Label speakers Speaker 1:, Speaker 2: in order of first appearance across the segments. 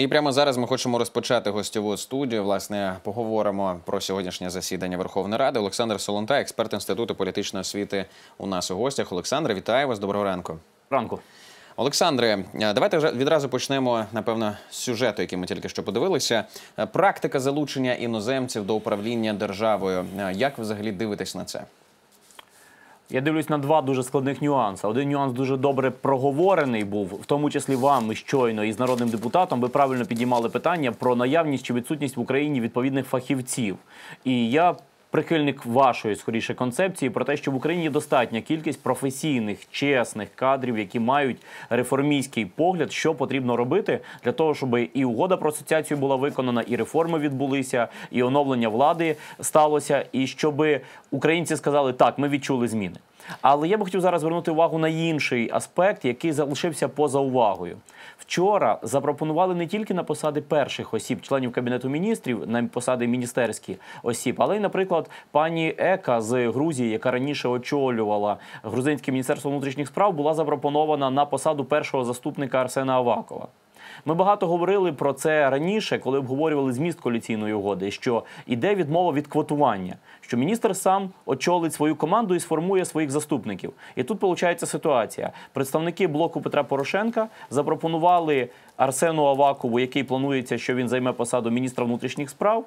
Speaker 1: І прямо зараз ми хочемо розпочати гостьову студію. Власне, поговоримо про сьогоднішнє засідання Верховної Ради. Олександр Солонта, експерт інституту політичної освіти, у нас у гостях. Олександр, вітаю вас. Доброго ранку.
Speaker 2: Ранку.
Speaker 1: Олександре, давайте вже відразу почнемо напевно з сюжету, який ми тільки що подивилися. Практика залучення іноземців до управління державою. Як ви взагалі дивитесь на це?
Speaker 2: Я дивлюсь на два дуже складних нюанси. Один нюанс дуже добре проговорений був, в тому числі вами щойно і з народним депутатом. Ви правильно підіймали питання про наявність чи відсутність в Україні відповідних фахівців. І я прихильник вашої скоріше концепції про те, що в Україні достатня кількість професійних, чесних кадрів, які мають реформійський погляд, що потрібно робити для того, щоб і угода про асоціацію була виконана, і реформи відбулися, і оновлення влади сталося, і щоб українці сказали, так, ми відчули зміни. Але я би хотів зараз звернути увагу на інший аспект, який залишився поза увагою. Вчора запропонували не тільки на посади перших осіб, членів кабінету міністрів, на посади міністерські осіб, але й, наприклад, пані Ека з Грузії, яка раніше очолювала грузинське міністерство внутрішніх справ, була запропонована на посаду першого заступника Арсена Авакова. Ми багато говорили про це раніше, коли обговорювали зміст коаліційної угоди, що іде відмова від квотування, що міністр сам очолить свою команду і сформує своїх заступників. І тут виходить ситуація. Представники блоку Петра Порошенка запропонували Арсену Авакову, який планується, що він займе посаду міністра внутрішніх справ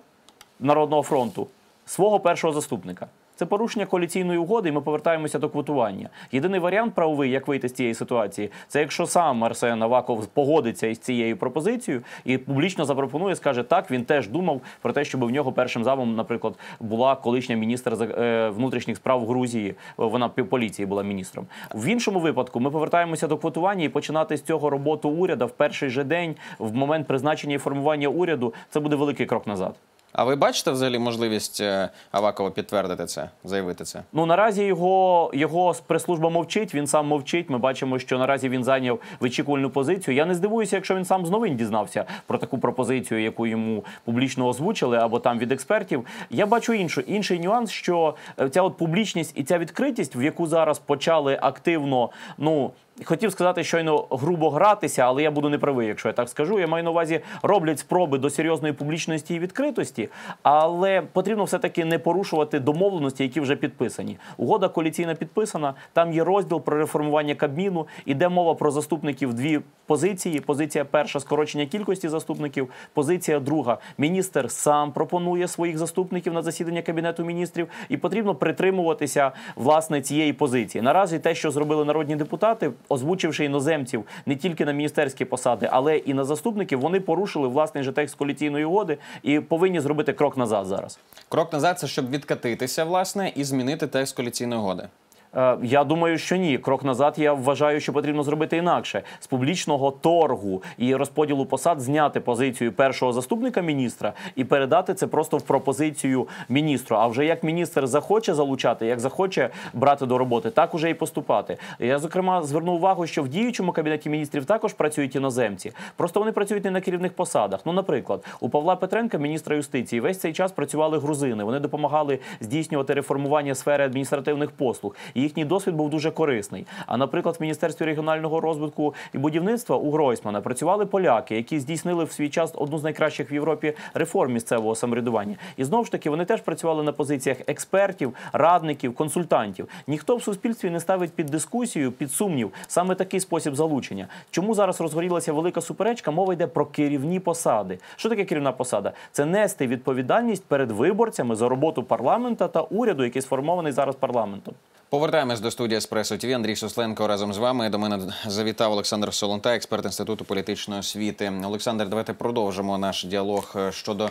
Speaker 2: Народного фронту, свого першого заступника. Це порушення коаліційної угоди, і ми повертаємося до квотування. Єдиний варіант правовий, як вийти з цієї ситуації, це якщо сам Арсен Аваков погодиться із цією пропозицією і публічно запропонує, скаже так. Він теж думав про те, щоб в нього першим замом, наприклад, була колишня міністр е, внутрішніх справ Грузії. Вона поліції була міністром. В іншому випадку ми повертаємося до квотування і починати з цього роботу уряду в перший же день, в момент призначення і формування уряду. Це буде великий крок назад.
Speaker 1: А ви бачите взагалі можливість е, Авакова підтвердити це, заявити це?
Speaker 2: Ну наразі його його прес-служба мовчить. Він сам мовчить. Ми бачимо, що наразі він зайняв вичікувальну позицію. Я не здивуюся, якщо він сам з новин дізнався про таку пропозицію, яку йому публічно озвучили, або там від експертів. Я бачу іншу інший нюанс, що е, ця от публічність і ця відкритість, в яку зараз почали активно, ну Хотів сказати, щойно грубо гратися, але я буду неправий, якщо я так скажу. Я маю на увазі роблять спроби до серйозної публічності і відкритості, але потрібно все таки не порушувати домовленості, які вже підписані. Угода коаліційна підписана. Там є розділ про реформування Кабміну. Іде мова про заступників дві позиції. Позиція перша скорочення кількості заступників. Позиція друга міністр сам пропонує своїх заступників на засідання кабінету міністрів, і потрібно притримуватися власне цієї позиції. Наразі те, що зробили народні депутати озвучивши іноземців не тільки на міністерські посади, але і на заступників, вони порушили власний же текст коаліційної угоди і повинні зробити крок назад зараз.
Speaker 1: Крок назад це щоб відкатитися, власне, і змінити текст коаліційної угоди.
Speaker 2: Е, я думаю, що ні. Крок назад я вважаю, що потрібно зробити інакше з публічного торгу і розподілу посад зняти позицію першого заступника міністра і передати це просто в пропозицію міністру. А вже як міністр захоче залучати, як захоче брати до роботи, так уже і поступати. Я зокрема зверну увагу, що в діючому кабінеті міністрів також працюють іноземці. Просто вони працюють не на керівних посадах. Ну, наприклад, у Павла Петренка, міністра юстиції, весь цей час працювали грузини. Вони допомагали здійснювати реформування сфери адміністративних послуг їхній досвід був дуже корисний. А наприклад, в міністерстві регіонального розвитку і будівництва у Гройсмана працювали поляки, які здійснили в свій час одну з найкращих в Європі реформ місцевого самоврядування. І знову ж таки вони теж працювали на позиціях експертів, радників, консультантів. Ніхто в суспільстві не ставить під дискусію, під сумнів саме такий спосіб залучення. Чому зараз розгорілася велика суперечка? Мова йде про керівні посади. Що таке керівна посада? Це нести відповідальність перед виборцями за роботу парламента та уряду, який сформований зараз парламентом.
Speaker 1: Повертаємось до студії Еспресо ТВ. Андрій Сусленко разом з вами. До мене завітав Олександр Солонта, експерт інституту політичної освіти. Олександр, давайте продовжимо наш діалог е, щодо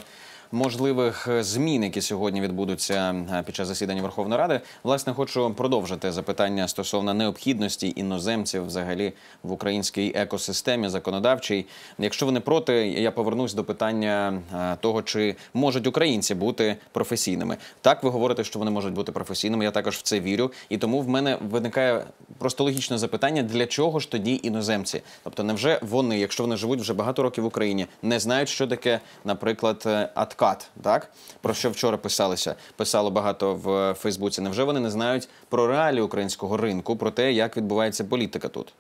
Speaker 1: можливих е, змін, які сьогодні відбудуться е, під час засідання Верховної Ради. Власне, хочу продовжити запитання стосовно необхідності іноземців взагалі в українській екосистемі законодавчій. Якщо ви не проти, я повернусь до питання е, того, чи можуть українці бути професійними. Так, ви говорите, що вони можуть бути професійними. Я також в це вірю, і тому в мене виникає просто логічне запитання: для чого ж тоді іноземці? Тобто, невже вони, якщо вони живуть вже багато років в Україні, не знають, що таке, наприклад, атка? Откат, так про що вчора писалося, писало багато в Фейсбуці. Невже вони не знають про реалії українського ринку, про те, як відбувається політика тут?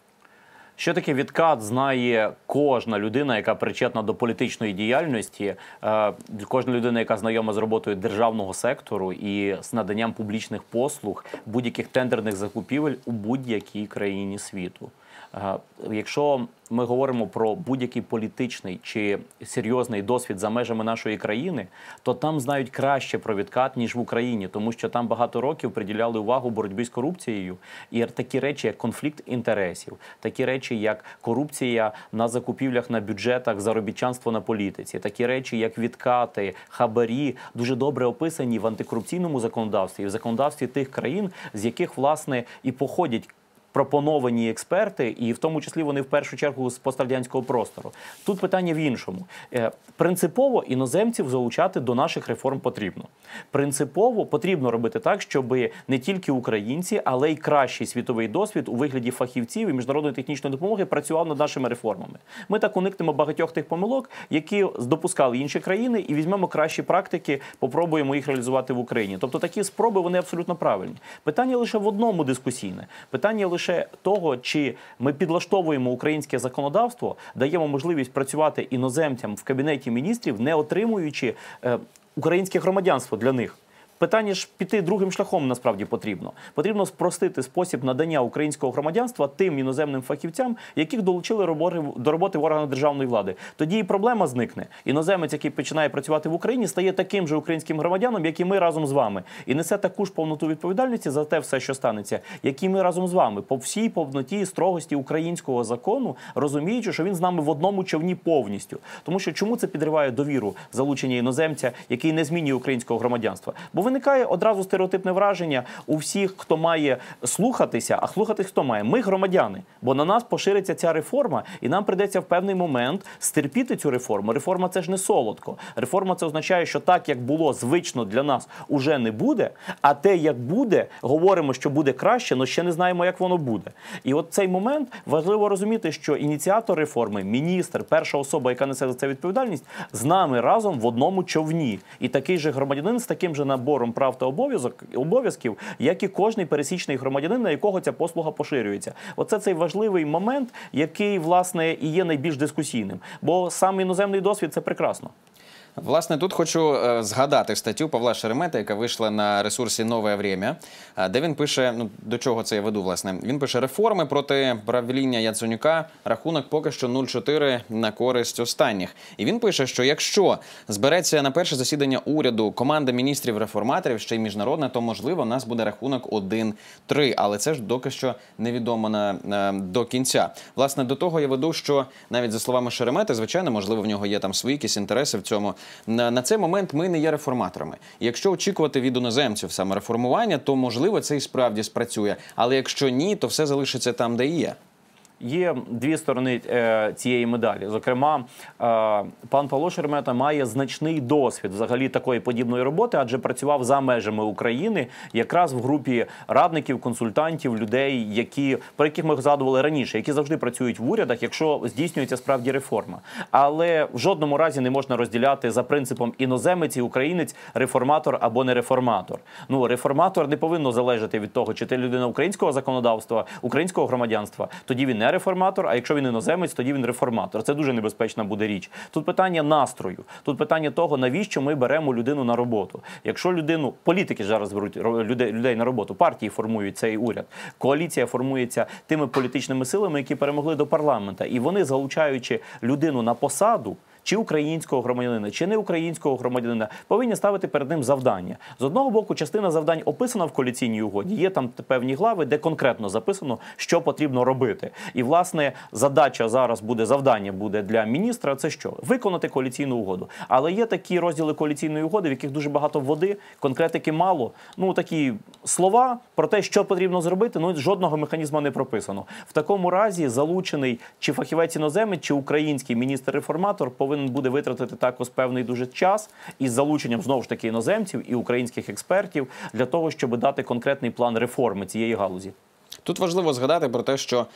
Speaker 2: Що таке відкат, знає кожна людина, яка причетна до політичної діяльності, е, кожна людина, яка знайома з роботою державного сектору і з наданням публічних послуг, будь-яких тендерних закупівель у будь-якій країні світу. Е, Якщо ми говоримо про будь-який політичний чи серйозний досвід за межами нашої країни, то там знають краще про відкат ніж в Україні, тому що там багато років приділяли увагу боротьбі з корупцією. І такі речі, як конфлікт інтересів, такі речі, як корупція на закупівлях на бюджетах, заробітчанство на політиці, такі речі, як відкати, хабарі, дуже добре описані в антикорупційному законодавстві і в законодавстві тих країн, з яких власне і походять пропоновані експерти, і в тому числі вони в першу чергу з пострадянського простору. Тут питання в іншому. Е, Принципово іноземців залучати до наших реформ потрібно. Принципово потрібно робити так, щоб не тільки українці, але й кращий світовий досвід у вигляді фахівців і міжнародної технічної допомоги працював над нашими реформами. Ми так уникнемо багатьох тих помилок, які допускали інші країни, і візьмемо кращі практики, попробуємо їх реалізувати в Україні. Тобто такі спроби вони абсолютно правильні. Питання лише в одному дискусійне. Питання лише того, чи ми підлаштовуємо українське законодавство, даємо можливість працювати іноземцям в кабінеті міністрів, не отримуючи е, українське громадянство для них. Питання ж піти другим шляхом насправді потрібно. Потрібно спростити спосіб надання українського громадянства тим іноземним фахівцям, яких долучили до роботи в органах державної влади. Тоді і проблема зникне. Іноземець, який починає працювати в Україні, стає таким же українським громадянином, як і ми разом з вами, і несе таку ж повноту відповідальності за те все, що станеться, як і ми разом з вами, по всій повноті строгості українського закону, розуміючи, що він з нами в одному човні повністю. Тому що чому це підриває довіру залучення іноземця, який не змінює українського громадянства? Бо виникає одразу стереотипне враження у всіх, хто має слухатися, а слухатись хто має? Ми громадяни, бо на нас пошириться ця реформа, і нам придеться в певний момент стерпіти цю реформу. Реформа це ж не солодко. Реформа це означає, що так, як було звично для нас, уже не буде. А те, як буде, говоримо, що буде краще, але ще не знаємо, як воно буде. І от цей момент важливо розуміти, що ініціатор реформи, міністр, перша особа, яка несе за це відповідальність, з нами разом в одному човні. І такий же громадянин з таким же набором прав та обов'язок обов'язків, як і кожний пересічний громадянин, на якого ця послуга поширюється. Оце цей важливий момент, який власне і є найбільш дискусійним. Бо сам іноземний досвід це прекрасно.
Speaker 1: Власне, тут хочу е, згадати статтю Павла Шеремета, яка вийшла на ресурсі Нове Время, е, де він пише: ну до чого це я веду, власне. Він пише реформи проти правління Яценюка, рахунок поки що 0,4 на користь останніх. І він пише, що якщо збереться на перше засідання уряду команда міністрів реформаторів, ще й міжнародна, то можливо у нас буде рахунок 1-3. Але це ж доки що невідомо на, на до кінця. Власне, до того я веду, що навіть за словами Шеремета, звичайно, можливо, в нього є там свої якісь інтереси в цьому. На, цей момент ми не є реформаторами. Якщо очікувати від іноземців саме реформування, то можливо це і справді спрацює. Але якщо ні, то все залишиться там, де є.
Speaker 2: Є дві сторони е, цієї медалі. Зокрема, е, пан Павло Шеремета має значний досвід взагалі такої подібної роботи, адже працював за межами України, якраз в групі радників, консультантів, людей, які про яких ми згадували раніше, які завжди працюють в урядах, якщо здійснюється справді реформа. Але в жодному разі не можна розділяти за принципом іноземець і українець, реформатор або не реформатор. Ну реформатор не повинно залежати від того, чи ти людина українського законодавства, українського громадянства, тоді він не реформатор. А якщо він іноземець, тоді він реформатор. Це дуже небезпечна буде річ. Тут питання настрою, тут питання того, навіщо ми беремо людину на роботу. Якщо людину політики зараз беруть людей, людей на роботу, партії формують цей уряд, коаліція формується тими політичними силами, які перемогли до парламента, і вони залучаючи людину на посаду чи українського громадянина, чи не українського громадянина, повинні ставити перед ним завдання. З одного боку, частина завдань описана в коаліційній угоді. Є там певні глави, де конкретно записано, що потрібно робити. І власне задача зараз буде завдання буде для міністра. Це що виконати коаліційну угоду. Але є такі розділи коаліційної угоди, в яких дуже багато води, конкретики мало. Ну такі слова про те, що потрібно зробити. Ну жодного механізму не прописано. В такому разі залучений чи фахівець іноземець, чи український міністр-реформатор повинен буде витратити також певний дуже час із залученням знову ж таки іноземців і українських експертів для того, щоб дати конкретний план реформи цієї галузі.
Speaker 1: Тут важливо згадати про те, що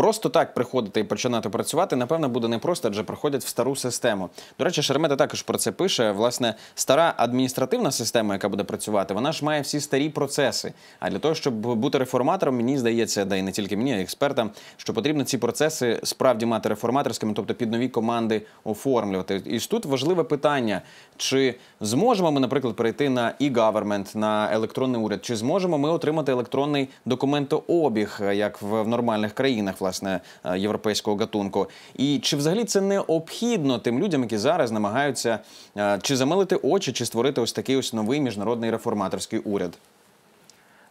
Speaker 1: просто так приходити і починати працювати, напевно, буде непросто, адже приходять в стару систему. До речі, Шеремета також про це пише. Власне, стара адміністративна система, яка буде працювати, вона ж має всі старі процеси. А для того, щоб бути реформатором, мені здається, да і не тільки мені, а експертам, що потрібно ці процеси справді мати реформаторськими, тобто під нові команди оформлювати. І тут важливе питання: чи зможемо ми, наприклад, перейти на e-government, на електронний уряд, чи зможемо ми отримати електронний документообіг, як в в нормальних країнах, власне, е, європейського гатунку? І чи взагалі це необхідно тим людям, які зараз намагаються е, чи замилити очі, чи створити ось такий ось новий міжнародний реформаторський уряд?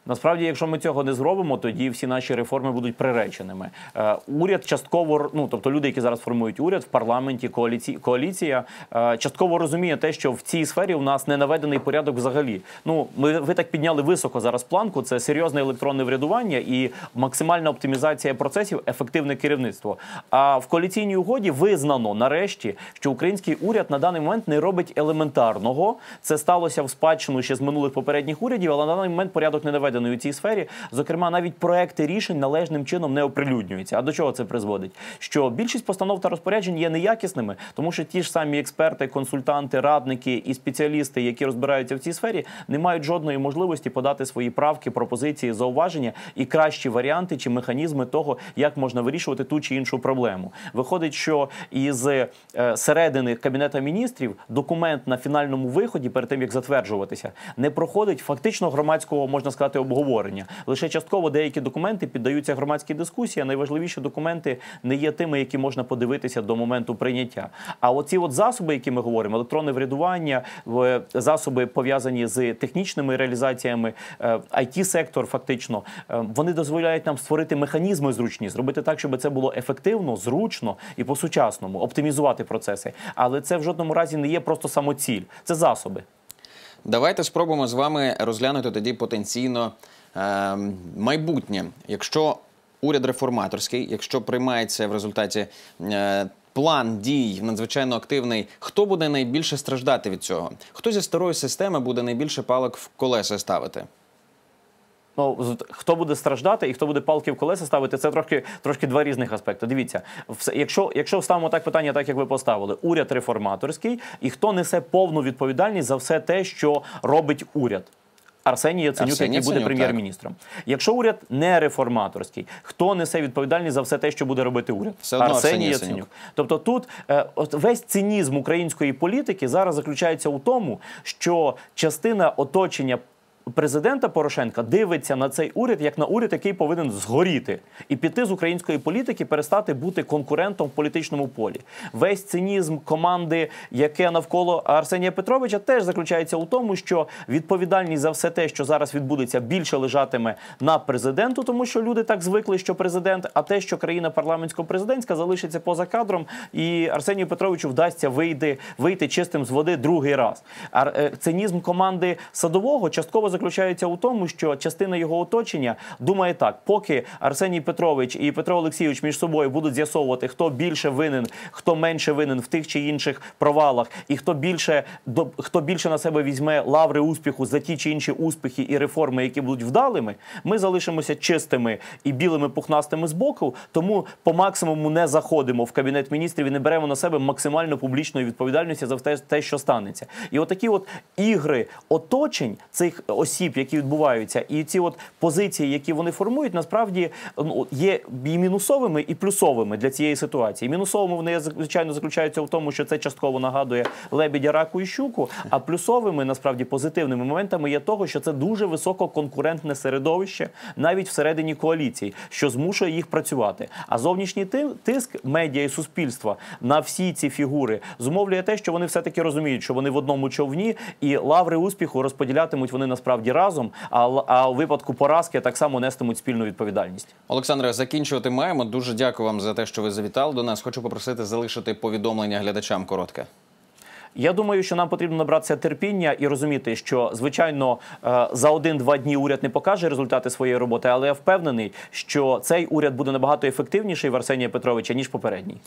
Speaker 2: Насправді, якщо ми цього не зробимо, тоді всі наші реформи будуть приреченими. Е, уряд частково ну тобто люди, які зараз формують уряд в парламенті, коаліції, коаліція е, частково розуміє те, що в цій сфері у нас не наведений порядок взагалі. Ну ми ви так підняли високо зараз планку. Це серйозне електронне врядування і максимальна оптимізація процесів, ефективне керівництво. А в коаліційній угоді визнано нарешті, що український уряд на даний момент не робить елементарного. Це сталося в спадщину ще з минулих попередніх урядів, але на даний момент порядок не наведений у цій сфері. Зокрема, навіть проекти рішень належним чином не оприлюднюються. А до чого це призводить? Що більшість постанов та розпоряджень є неякісними, тому що ті ж самі експерти, консультанти, радники і спеціалісти, які розбираються в цій сфері, не мають жодної можливості подати свої правки, пропозиції, зауваження і кращі варіанти чи механізми того, як можна вирішувати ту чи іншу проблему. Виходить, що із е, середини кабінета міністрів документ на фінальному виході, перед тим як затверджуватися, не проходить фактично громадського, можна сказати, обговорення. Лише частково деякі документи піддаються громадській дискусії. а Найважливіші документи не є тими, які можна подивитися до моменту прийняття. А оці от засоби, які ми говоримо, електронне врядування, засоби пов'язані з технічними реалізаціями, it сектор фактично, е, вони дозволяють нам створити механізми зручні, зробити так, щоб це було ефективно, зручно і по-сучасному, оптимізувати процеси. Але це в жодному разі не є просто самоціль, це засоби.
Speaker 1: Давайте спробуємо з вами розглянути тоді потенційно е, майбутнє. Якщо уряд реформаторський, якщо приймається в результаті е, план дій надзвичайно активний, хто буде найбільше страждати від цього? Хто зі старої системи буде найбільше палок в колеса ставити?
Speaker 2: Ну, хто буде страждати і хто буде палки в колеса ставити, це трошки, трошки два різних аспекти. Дивіться, якщо, якщо ставимо так питання, так як ви поставили, уряд реформаторський, і хто несе повну відповідальність за все те, що робить уряд. Арсеній Яценюк,
Speaker 1: Арсеній
Speaker 2: який буде прем'єр-міністром. Якщо уряд не реформаторський, хто несе відповідальність за все те, що буде робити уряд?
Speaker 1: Все Арсеній
Speaker 2: Арсеній
Speaker 1: Яценюк.
Speaker 2: Яценюк. Тобто тут е, от весь цинізм української політики зараз заключається у тому, що частина оточення. Президента Порошенка дивиться на цей уряд як на уряд, який повинен згоріти і піти з української політики, перестати бути конкурентом в політичному полі. Весь цинізм команди, яке навколо Арсенія Петровича, теж заключається у тому, що відповідальність за все те, що зараз відбудеться, більше лежатиме на президенту, тому що люди так звикли, що президент, а те, що країна парламентсько-президентська залишиться поза кадром, і Арсенію Петровичу вдасться вийти, вийти чистим з води другий раз. Е, цинізм команди садового частково заключається у тому, що частина його оточення думає так: поки Арсеній Петрович і Петро Олексійович між собою будуть з'ясовувати, хто більше винен, хто менше винен в тих чи інших провалах, і хто більше до хто більше на себе візьме лаври успіху за ті чи інші успіхи і реформи, які будуть вдалими, ми залишимося чистими і білими пухнастими з боку. Тому по максимуму не заходимо в кабінет міністрів і не беремо на себе максимально публічної відповідальності за те, те, що станеться. І отакі от ігри оточень цих осіб, які відбуваються, і ці от позиції, які вони формують, насправді ну, є і мінусовими, і плюсовими для цієї ситуації. Мінусовими вони звичайно заключаються в тому, що це частково нагадує лебідя, раку і щуку. А плюсовими, насправді, позитивними моментами є того, що це дуже висококонкурентне середовище, навіть всередині коаліції, що змушує їх працювати. А зовнішній ти- тиск медіа і суспільства на всі ці фігури зумовлює те, що вони все таки розуміють, що вони в одному човні, і лаври успіху розподілятимуть вони насправді разом. А, а у випадку поразки так само нестимуть спільну відповідальність.
Speaker 1: Олександре, закінчувати маємо. Дуже дякую вам за те, що ви завітали до нас. Хочу попросити залишити повідомлення глядачам коротке.
Speaker 2: Я думаю, що нам потрібно набратися терпіння і розуміти, що звичайно е, за один-два дні уряд не покаже результати своєї роботи, але я впевнений, що цей уряд буде набагато ефективніший в Арсенія Петровича ніж попередній.